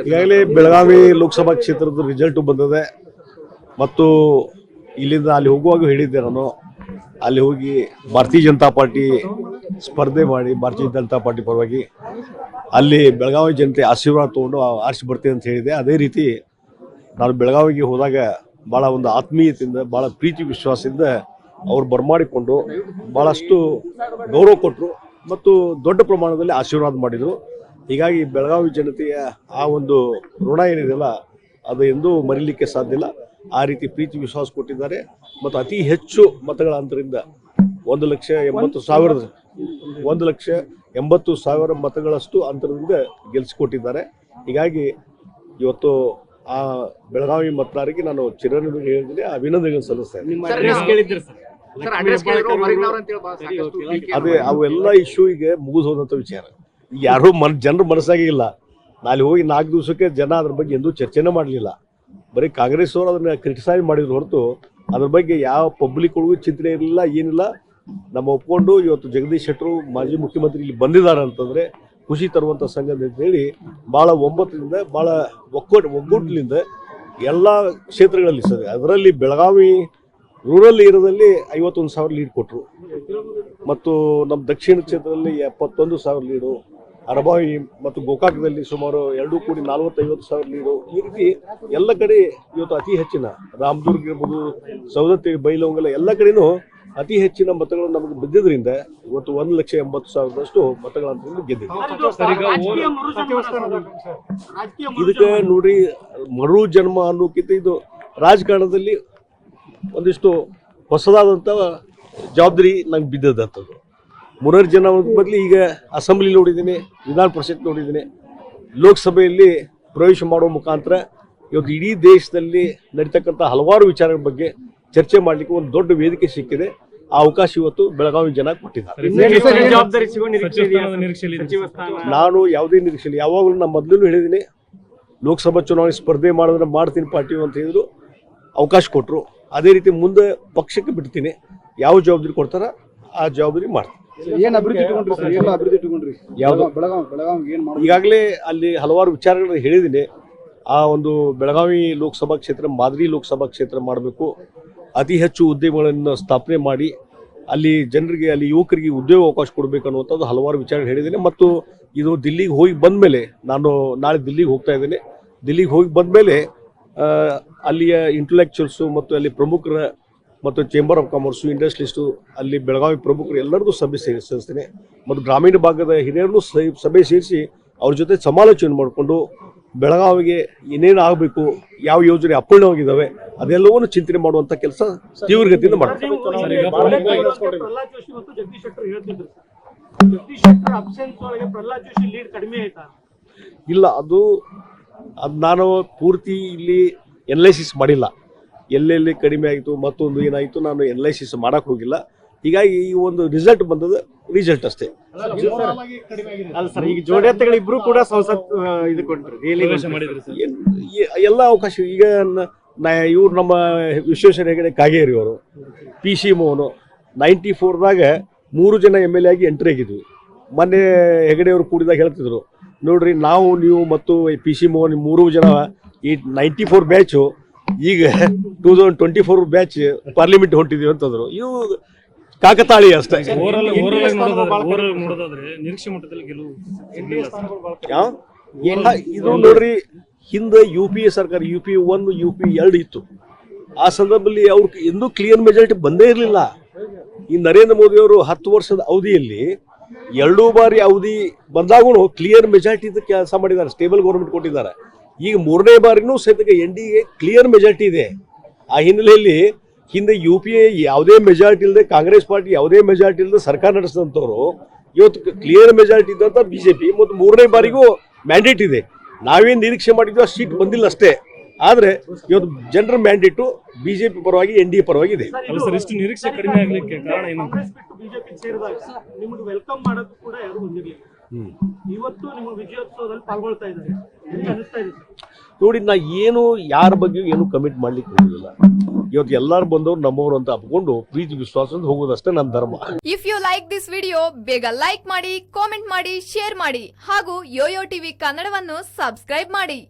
ಈಗಾಗಲೇ ಬೆಳಗಾವಿ ಲೋಕಸಭಾ ಕ್ಷೇತ್ರದ ರಿಸಲ್ಟ್ ಬಂದಿದೆ. ಮತ್ತು ಇಲ್ಲಿಂದ ಅಲ್ಲಿ ಹೋಗುವಾಗ ಹೇಳಿದ್ದೆ ನಾನು, ಅಲ್ಲಿ ಹೋಗಿ ಭಾರತೀಯ ಜನತಾ ಪಾರ್ಟಿ ಸ್ಪರ್ಧೆ ಮಾಡಿ, ಭಾರತೀಯ ಜನತಾ ಪಾರ್ಟಿ ಪರವಾಗಿ ಅಲ್ಲಿ ಬೆಳಗಾವಿ ಜನತೆ ಆಶೀರ್ವಾದ ತೊಗೊಂಡು ಆರಿಸಿ ಬರ್ತೀನಿ ಅಂತ ಹೇಳಿದೆ. ಅದೇ ರೀತಿ ನಾನು ಬೆಳಗಾವಿಗೆ ಹೋದಾಗ ಭಾಳ ಒಂದು ಆತ್ಮೀಯತೆಯಿಂದ ಭಾಳ ಪ್ರೀತಿ ವಿಶ್ವಾಸದಿಂದ ಅವ್ರು ಬರಮಾಡಿಕೊಂಡು ಭಾಳಷ್ಟು ಗೌರವ ಕೊಟ್ಟರು ಮತ್ತು ದೊಡ್ಡ ಪ್ರಮಾಣದಲ್ಲಿ ಆಶೀರ್ವಾದ ಮಾಡಿದರು. ಹೀಗಾಗಿ ಬೆಳಗಾವಿ ಜನತೆಯ ಆ ಒಂದು ಋಣ ಏನಿದೆಯಲ್ಲ ಅದು ಎಂದೂ ಮರಿಲಿಕ್ಕೆ ಸಾಧ್ಯ ಇಲ್ಲ. ಆ ರೀತಿ ಪ್ರೀತಿ ವಿಶ್ವಾಸ ಕೊಟ್ಟಿದ್ದಾರೆ. ಮತ್ತು ಅತಿ ಹೆಚ್ಚು ಮತಗಳ ಅಂತರಿಂದ ಒಂದು ಲಕ್ಷ ಎಂಬತ್ತು ಸಾವಿರದ ಒಂದು ಲಕ್ಷ ಎಂಬತ್ತು ಸಾವಿರ ಮತಗಳಷ್ಟು ಅಂತರದಿಂದ ಗೆಲ್ಲಿಸಿಕೊಟ್ಟಿದ್ದಾರೆ ಹೀಗಾಗಿ ಇವತ್ತು ಆ ಬೆಳಗಾವಿ ಮತದಾರರಿಗೆ ನಾನು ಚಿರನಿಧಿ ಹೇಳಿದ್ದೀನಿ ಅಭಿನಂದನೆ ಸಲ್ಲಿಸ್ತೇನೆ. ಅದೇ ಅವೆಲ್ಲ ಇಶ್ಯೂ ಈಗ ಮುಗಿದು ಹೋದಂಥ ವಿಚಾರ. ಯಾರೂ ಮನ್, ಜನರ ಮನಸ್ಸಾಗಿಲ್ಲ. ಇಲ್ಲ ಹೋಗಿ ನಾಲ್ಕು ದಿವಸಕ್ಕೆ ಜನ ಅದ್ರ ಬಗ್ಗೆ ಎಂದೂ ಚರ್ಚೆನೆ ಮಾಡಲಿಲ್ಲ. ಬರೀ ಕಾಂಗ್ರೆಸ್ ಅವರು ಅದನ್ನ ಕ್ರಿಟಿಸೈಸ್ ಮಾಡಿದ್ರು ಹೊರತು ಅದ್ರ ಬಗ್ಗೆ ಯಾವ ಪಬ್ಲಿಕ್ ಒಳಗೂ ಚಿಂತನೆ ಇರಲಿಲ್ಲ, ಏನಿಲ್ಲ. ನಮ್ಮ ಒಪ್ಕೊಂಡು ಇವತ್ತು ಜಗದೀಶ್ ಶೆಟ್ಟರು ಮಾಜಿ ಮುಖ್ಯಮಂತ್ರಿ ಇಲ್ಲಿ ಬಂದಿದ್ದಾರೆ ಅಂತಂದ್ರೆ ಖುಷಿ ತರುವಂಥ ಸಂಗತಿ ಅಂತ ಹೇಳಿ ಭಾಳ ಒಂಬತ್ತರಿಂದ ಭಾಳ ಒಕ್ಕೂಟ, ಒಗ್ಗೂಟ್ಲಿಂದ ಎಲ್ಲ ಕ್ಷೇತ್ರಗಳಲ್ಲಿ ಸರ್, ಅದರಲ್ಲಿ ಬೆಳಗಾವಿ ರೂರಲ್ ಏರಿಯಾದಲ್ಲಿ ಐವತ್ತೊಂದು ಸಾವಿರ ಲೀಡ್ ಕೊಟ್ಟರು ಮತ್ತು ನಮ್ಮ ದಕ್ಷಿಣ ಕ್ಷೇತ್ರದಲ್ಲಿ ಎಪ್ಪತ್ತೊಂದು ಸಾವಿರ ಲೀಡು ಅರಬಾವಿ ಮತ್ತು ಗೋಕಾಕದಲ್ಲಿ ಸುಮಾರು ಎರಡು ಕೋಟಿ ನಲವತ್ತೈವತ್ತು ಸಾವಿರ ನೀರು. ಈ ರೀತಿ ಎಲ್ಲ ಕಡೆ ಇವತ್ತು ಅತಿ ಹೆಚ್ಚಿನ ರಾಮದುರ್ಗ ಇರ್ಬೋದು ಸೌದತ್ತಿ ಬೈಲವಂಗಲ ಎಲ್ಲ ಕಡೆನೂ ಅತಿ ಹೆಚ್ಚಿನ ಮತಗಳು ನಮಗೆ ಬಿದ್ದಿದ್ರಿಂದ ಇವತ್ತು ಒಂದು ಲಕ್ಷ ಎಂಬತ್ತು ಸಾವಿರದಷ್ಟು ಮತಗಳನ್ನು ಗೆದ್ದಿದೆ. ಇದಕ್ಕೆ ನೋಡ್ರಿ ಮರು ಜನ್ಮ ಅನ್ನೋಕ್ಕಿಂತ ಇದು ರಾಜಕಾರಣದಲ್ಲಿ ಒಂದಿಷ್ಟು ಹೊಸದಾದಂಥ ಜವಾಬ್ದಾರಿ ನಂಗೆ ಬಿದ್ದದಂಥದ್ದು. ಮೂರರ ಜನ ಬದಲು ಈಗ ಅಸೆಂಬ್ಲಿ ನೋಡಿದ್ದೀನಿ ವಿಧಾನ ಪರಿಷತ್ ನೋಡಿದ್ದೀನಿ. ಲೋಕಸಭೆಯಲ್ಲಿ ಪ್ರವೇಶ ಮಾಡುವ ಮುಖಾಂತರ ಇವತ್ತು ಇಡೀ ದೇಶದಲ್ಲಿ ನಡೀತಕ್ಕಂಥ ಹಲವಾರು ವಿಚಾರಗಳ ಬಗ್ಗೆ ಚರ್ಚೆ ಮಾಡಲಿಕ್ಕೆ ಒಂದು ದೊಡ್ಡ ವೇದಿಕೆ ಸಿಕ್ಕಿದೆ. ಆ ಅವಕಾಶ ಇವತ್ತು ಬೆಳಗಾವಿ ಜನ ಕೊಟ್ಟಿದ್ದಾರೆ. ನಾನು ಯಾವುದೇ ನಿರೀಕ್ಷೆ ಇಲ್ಲ ಯಾವಾಗಲೂ ನಾನು ಮೊದಲು ಹೇಳಿದ್ದೀನಿ ಲೋಕಸಭಾ ಚುನಾವಣೆ ಸ್ಪರ್ಧೆ ಮಾಡಿದ್ರೆ ಮಾಡ್ತೀನಿ ಪಾರ್ಟಿ ಅಂತ ಹೇಳಿದ್ರು ಅವಕಾಶ ಕೊಟ್ಟರು ಅದೇ ರೀತಿ ಮುಂದೆ ಪಕ್ಷಕ್ಕೆ ಬಿಡ್ತೀನಿ. ಯಾವ ಜವಾಬ್ದಾರಿ ಕೊಡ್ತಾರ ಆ ಜವಾಬ್ದಾರಿ ಮಾಡ್ತೀನಿ. ಏನ್ ಅಭಿವೃದ್ಧಿ ಇಟ್ಕೊಂಡ್ರಿ ಸರ್? ಅಭಿವೃದ್ಧಿ ಇಟ್ಕೊಂಡ್ರಿ? ಯಾವ್ದು? ಬೆಳಗಾವ್ ಬೆಳಗಾವ್ ಏನ್ ಮಾಡಿ ಈಗಾಗಲೇ ಅಲ್ಲಿ ಹಲವಾರು ವಿಚಾರಗಳನ್ನ ಹೇಳಿದ್ದೀನಿ. ಆ ಒಂದು ಬೆಳಗಾವಿ ಲೋಕಸಭಾ ಕ್ಷೇತ್ರ ಮಾದರಿ ಲೋಕಸಭಾ ಕ್ಷೇತ್ರ ಮಾಡಬೇಕು. ಅತಿ ಹೆಚ್ಚು ಉದ್ಯಮಗಳನ್ನು ಸ್ಥಾಪನೆ ಮಾಡಿ ಅಲ್ಲಿ ಜನರಿಗೆ ಅಲ್ಲಿ ಯುವಕರಿಗೆ ಉದ್ಯೋಗ ಅವಕಾಶ ಕೊಡಬೇಕು ಅನ್ನುವಂಥದ್ದು ಹಲವಾರು ವಿಚಾರ ಹೇಳಿದ್ದೀನಿ. ಮತ್ತು ಇದು ದಿಲ್ಲಿಗೆ ಹೋಗಿ ಬಂದ ಮೇಲೆ ನಾನು ನಾಳೆ ದಿಲ್ಲಿಗೆ ಹೋಗ್ತಾ ಇದ್ದೀನಿ. ದಿಲ್ಲಿಗೆ ಹೋಗಿ ಬಂದ ಮೇಲೆ ಅಲ್ಲಿಯ ಇಂಟಲೆಕ್ಚುಯಲ್ಸು ಮತ್ತು ಅಲ್ಲಿ ಪ್ರಮುಖರ ಮತ್ತು ಚೇಂಬರ್ ಆಫ್ ಕಾಮರ್ಸು ಇಂಡಸ್ಟ್ರಿಸ್ಟು ಅಲ್ಲಿ ಬೆಳಗಾವಿ ಪ್ರಮುಖರು ಎಲ್ಲರಿಗೂ ಸಭೆ ಸೇರಿಸ್ತೇನೆ. ಮತ್ತು ಗ್ರಾಮೀಣ ಭಾಗದ ಹಿರಿಯರನ್ನು ಸಭೆ ಸೇರಿಸಿ ಅವ್ರ ಜೊತೆ ಸಮಾಲೋಚನೆ ಮಾಡಿಕೊಂಡು ಬೆಳಗಾವಿಗೆ ಏನೇನು ಆಗಬೇಕು ಯಾವ ಯೋಜನೆ ಅಪೂರ್ಣವಾಗಿದ್ದಾವೆ ಅದೆಲ್ಲವನ್ನು ಚಿಂತನೆ ಮಾಡುವಂಥ ಕೆಲಸ ತೀವ್ರಗತಿಯಿಂದ ಮಾಡ್ತಾರೆ ಸರ್, ಇಲ್ಲ ಅದು ಅದು ನಾನು ಪೂರ್ತಿ ಇಲ್ಲಿ ಎನಲೈಸಿಸ್ ಮಾಡಿಲ್ಲ. ಎಲ್ಲೆಲ್ಲಿ ಕಡಿಮೆ ಆಯಿತು ಮತ್ತೊಂದು ಏನಾಯಿತು ನಾನು ಎನಲೈಸಿಸ್ ಮಾಡಕ್ಕೆ ಹೋಗಿಲ್ಲ. ಹೀಗಾಗಿ ಈ ಒಂದು ರಿಸಲ್ಟ್ ಬಂದದ ರಿಸಲ್ಟ್ ಅಷ್ಟೇ. ಅಲ್ಲ ಸರ್ ಈಗ ಜೋಡೇತ್ತಗಳು ಇಬ್ರು ಕೂಡ ಸಂಸತ್ ಇದು ಕೊಟ್ಟರು ಸರ್ ಎಲ್ಲ ಅವಕಾಶ ಈಗ ನ- ಇವ್ರು ನಮ್ಮ ವಿಶ್ವೇಶ್ವರ ಹೆಗಡೆ ಕಾಗೇರಿ ಅವರು ಪಿ ಸಿ ಮೋಹನು ನೈಂಟಿ ಫೋರ್ದಾಗ ಮೂರು ಜನ ಎಂ ಎಲ್ ಎ ಆಗಿ ಎಂಟ್ರಿ ಆಗಿದ್ವಿ. ಮೊನ್ನೆ ಹೆಗಡೆ ಅವರು ಕೂಡಿದಾಗ ಹೇಳ್ತಿದ್ರು ನೋಡ್ರಿ ನಾವು ನೀವು ಮತ್ತು ಪಿ ಸಿ ಮೋಹನ್ ಮೂರು ಜನ ಈ ನೈಂಟಿ ಫೋರ್ ಬ್ಯಾಚು ಈಗ two thousand twenty four batch parliament ಹೊಂಟಿದೀವಿ ಅಂತಂದ್ರು. ಇವು ಕಾಕತಾಳಿ ಅಷ್ಟೇ. ಯಾವ? ಇದು ನೋಡ್ರಿ ಹಿಂದೆ ಯು ಪಿ ಎ ಸರ್ಕಾರ U P one U P ಎರಡು ಇತ್ತು. ಆ ಸಂದರ್ಭದಲ್ಲಿ ಅವ್ರ ಎಂದೂ ಕ್ಲಿಯರ್ ಮೆಜಾರಿಟಿ ಬಂದೇ ಇರಲಿಲ್ಲ. ಈ ನರೇಂದ್ರ ಮೋದಿ ಅವರು ಹತ್ತು ವರ್ಷದ ಅವಧಿಯಲ್ಲಿ ಎರಡೂ ಬಾರಿ ಅವಧಿ ಬಂದಾಗೂ ಕ್ಲಿಯರ್ ಮೆಜಾರಿಟಿ ಕೆಲಸ ಮಾಡಿದ್ದಾರೆ ಸ್ಟೇಬಲ್ ಗೌರ್ಮೆಂಟ್ ಕೊಟ್ಟಿದ್ದಾರೆ. ಈಗ ಮೂರನೇ ಬಾರಿನೂ ಸಹಿತ N D A clear majority ಇದೆ. ಆ ಹಿನ್ನೆಲೆಯಲ್ಲಿ ಹಿಂದೆ ಯು ಪಿ ಎ ಯಾವುದೇ ಮೆಜಾರಿಟಿ ಇಲ್ಲದೆ ಕಾಂಗ್ರೆಸ್ ಪಾರ್ಟಿ ಯಾವುದೇ ಮೆಜಾರಿಟಿ ಇಲ್ಲದೆ ಸರ್ಕಾರ ನಡೆಸಿದಂಥವ್ರು ಇವತ್ತು ಕ್ಲಿಯರ್ ಮೆಜಾರಿಟಿ ಇದ್ದಂಥ ಬಿ ಜೆ ಪಿ ಮತ್ತು ಮೂರನೇ ಬಾರಿಗೂ ಮ್ಯಾಂಡೇಟ್ ಇದೆ. ನಾವೇನು ನಿರೀಕ್ಷೆ ಮಾಡಿದ್ವಿ ಆ ಸೀಟ್ ಬಂದಿಲ್ಲ ಅಷ್ಟೇ. ಆದರೆ ಇವತ್ತು ಜನರ ಮ್ಯಾಂಡೇಟು ಪಿ ಪರವಾಗಿ ಎನ್ ಡಿ ಎ ಪರವಾಗಿ ಇದೆ. ನಿರೀಕ್ಷೆ ಕಡಿಮೆ ಆಗಲಿಕ್ಕೆ ಕಾರಣ ಏನು ಇವತ್ತು ನಿಮ್ಮ ವಿಜಯೋತ್ಸವದಲ್ಲಿ ಪಾಲ್ಗೊಳ್ತಾ ಇದ್ದಾರೆ. ನಿಮ್ಗೆ ಅನಿಸ್ತಾ ಇದೆ ನೋಡಿ ನಾ ಏನು ಯಾರ ಬಗ್ಗೆ ಏನು ಕಮಿಟ್ ಮಾಡ್ಲಿಕ್ಕೆ ಹೋಗಿಲ್ಲ. ಇವತ್ತು ಎಲ್ಲಾರು ಬಂದವರು ನಮ್ಮವರು ಅಂತ ಅಪ್ಕೊಂಡು ಪ್ರೀತಿ ವಿಶ್ವಾಸದಿಂದ ಹೋಗೋದಷ್ಟೇ ನನ್ನ ಧರ್ಮ. If you like this video ಬೇಗ ಲೈಕ್ ಮಾಡಿ ಕಾಮೆಂಟ್ ಮಾಡಿ ಶೇರ್ ಮಾಡಿ ಹಾಗೂ ಯೋಯೋ ಟಿವಿ ಕನ್ನಡವನ್ನು ಸಬ್ಸ್ಕ್ರೈಬ್ ಮಾಡಿ.